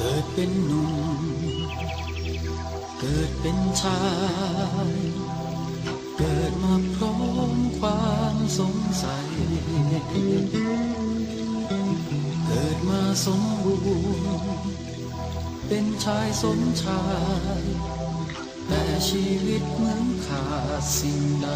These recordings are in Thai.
เกิดเป็นหนุ่ม เกิดเป็นชาย เกิดมาพร้อมความสงสัย เกิดมาสมบูรณ์ เป็นชายสมชาย แต่ชีวิตเหมือนขาดสิ่งใด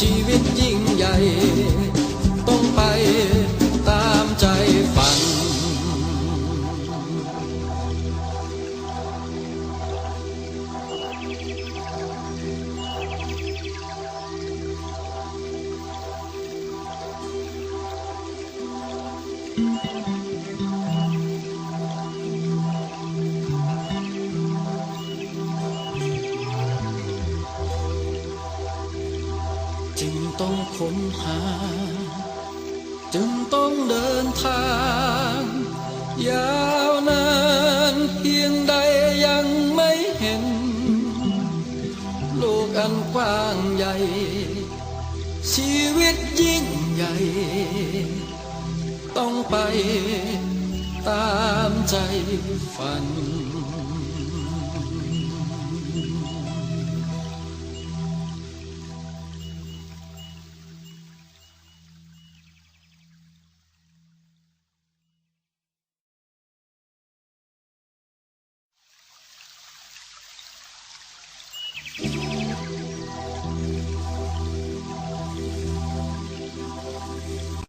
ชีวิตยิ่งใหญ่ ต้องไปตามใจฝันจึง ต้องค้นหา จึงต้องเดินทาง ยาวนานเพียงใดยังไม่เห็น โลกอันกว้างใหญ่ ชีวิตยิ่งใหญ่ ต้องไปตามใจฝัน